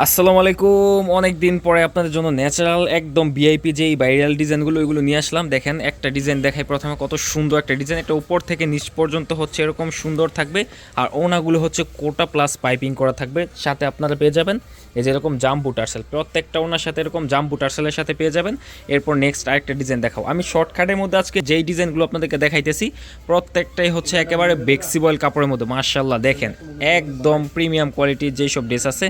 আসসালামু আলাইকুম। অনেক দিন পরে আপনাদের জন্য ন্যাচারাল, একদম ভিআইপি যেই ভাইরাল ডিজাইনগুলো ওইগুলো নিয়ে আসলাম। দেখেন, একটা ডিজাইন দেখাই প্রথমে কত সুন্দর একটা ডিজাইন এটা উপর থেকে নিচ পর্যন্ত হচ্ছে এরকম সুন্দর থাকবে। আর ওনাগুলো হচ্ছে কোটা প্লাস পাইপিং করা থাকবে। সাথে আপনারা পেয়ে যাবেন এই যে এরকম জাম্বু টার্সেল প্রত্যেকটা ওনার সাথে এরকম জাম্বু টার্সেলের সাথে পেয়ে যাবেন। এরপর নেক্সট আরেকটা ডিজাইন দেখাও। আমি শর্টকাটের মধ্যে আজকে যেই ডিজাইনগুলো আপনাদেরকে দেখাইতেছি, প্রত্যেকটাই হচ্ছে একেবারে বেক্সিবয়েল কাপড়ের মধ্যে। মার্শাল্লাহ দেখেন, একদম প্রিমিয়াম কোয়ালিটির যেই সব ড্রেস আছে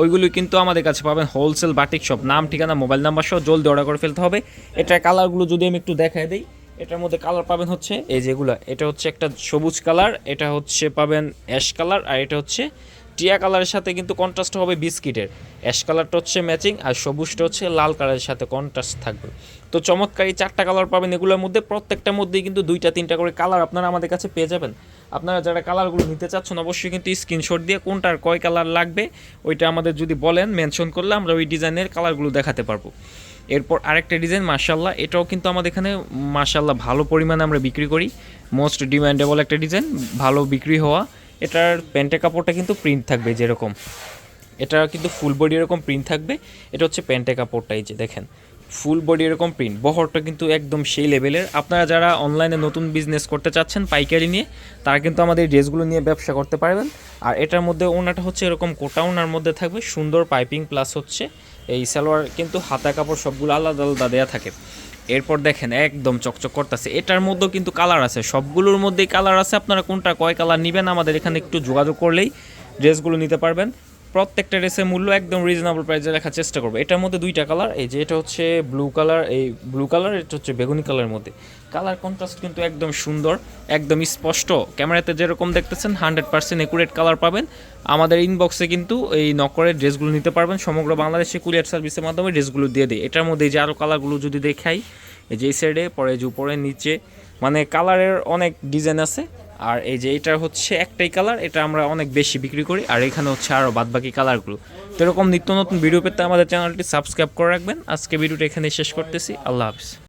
ওইগুলো কিন্তু আমাদের কাছে পাবেন হোলসেল বাটিক শপ নাম, ঠিকানা মোবাইল নাম্বার সহ জলদি অর্ডার করে ফেলতে হবে। এটার কালারগুলো যদি আমি একটু দেখাই দিই, এটার মধ্যে কালার পাবেন হচ্ছে এই যেগুলো এটা হচ্ছে একটা সবুজ কালার এটা হচ্ছে পাবেন অ্যাশ কালার আর এটা হচ্ছে টিয়া কালারের সাথে কিন্তু কন্ট্রাস্ট হবে বিস্কিটের। অ্যাশ কালারটা হচ্ছে ম্যাচিং আর সবুজটা হচ্ছে লাল কালারের সাথে কন্ট্রাস্ট থাকবে। তো চমৎকারী চারটা কালার পাবেন এগুলোর মধ্যে। প্রত্যেকটার মধ্যেই কিন্তু দুইটা, তিনটা করে কালার আপনারা আমাদের কাছে পেয়ে যাবেন। আপনারা যারা কালারগুলো নিতে চাচ্ছেন, অবশ্যই কিন্তু স্ক্রিনশট দিয়ে কোনটার কয় কালার লাগবে, ওইটা আমাদের যদি বলেন মেনশন করলে আমরা ওই ডিজাইনের কালারগুলো দেখাতে পারব। এরপর আরেকটা ডিজাইন মার্শাল্লাহ এটাও কিন্তু আমাদের এখানে মার্শাল্লাহ ভালো পরিমাণে আমরা বিক্রি করি। মোস্ট ডিমান্ডেবল একটা ডিজাইন, ভালো বিক্রি হওয়া। এটার প্যান্টের কাপড়টা কিন্তু প্রিন্ট থাকবে যেরকম। এটা কিন্তু ফুল বডি এরকম প্রিন্ট থাকবে। এটা হচ্ছে প্যান্টের কাপড়টা, এই যে দেখেন। ফুল বডি এরকম প্রিন্ট বহরটা কিন্তু একদম সেই লেভেলের আপনারা যারা অনলাইনে নতুন বিজনেস করতে চাচ্ছেন পাইকারি নিয়ে, তারা কিন্তু আমাদের ড্রেসগুলো নিয়ে ব্যবসা করতে পারবেন। আর এটার মধ্যে ওনাটা হচ্ছে এরকম কোটা ওনার মধ্যে থাকবে, সুন্দর পাইপিং প্লাস হচ্ছে এই সালোয়ার, কিন্তু হাতা কাপড় সবগুলো আলাদা আলাদা দেওয়া থাকে। এরপর দেখেন একদম চকচক করতেছে। এটার মধ্যেও কিন্তু কালার আছে, সবগুলোর মধ্যেই কালার আছে। আপনারা কোনটা, কয় কালার নেবেন, আমাদের এখানে একটু যোগাযোগ করলেই ড্রেসগুলো নিতে পারবেন। প্রত্যেকটা ড্রেসের মূল্য একদম রিজনেবল প্রাইসে রাখার চেষ্টা করব। এটার মধ্যে দুইটা কালার এই যে এটা হচ্ছে ব্লু কালার এই ব্লু কালার এটা হচ্ছে বেগুনি কালারের মধ্যে। কালার কন্ট্রাস্ট কিন্তু একদম সুন্দর, একদম স্পষ্ট। ক্যামেরাতে যেরকম দেখতেছেন হান্ড্রেড পার্সেন্ট একুরেট কালার পাবেন। আমাদের ইনবক্সে কিন্তু এই নকরের ড্রেসগুলো নিতে পারবেন। সমগ্র বাংলাদেশে কুরিয়ার সার্ভিসের মাধ্যমে ড্রেসগুলো দিয়ে দিই এটার মধ্যে যে আরও কালারগুলো যদি দেখাই, এই যে সাইডে পরে যে উপরে, নিচে মানে কালারের অনেক ডিজাইন আছে। আর এই যে এটা হচ্ছে একটাই কালার এটা আমরা অনেক বেশি বিক্রি করি, আর এখানে হচ্ছে আরও বাদবাকি কালারগুলো তো এরকম নিত্য নতুন ভিডিও পেতে আমাদের চ্যানেলটি সাবস্ক্রাইব করে রাখবেন। আজকে ভিডিওটা এখানে শেষ করতেছি। আল্লাহ হাফিজ।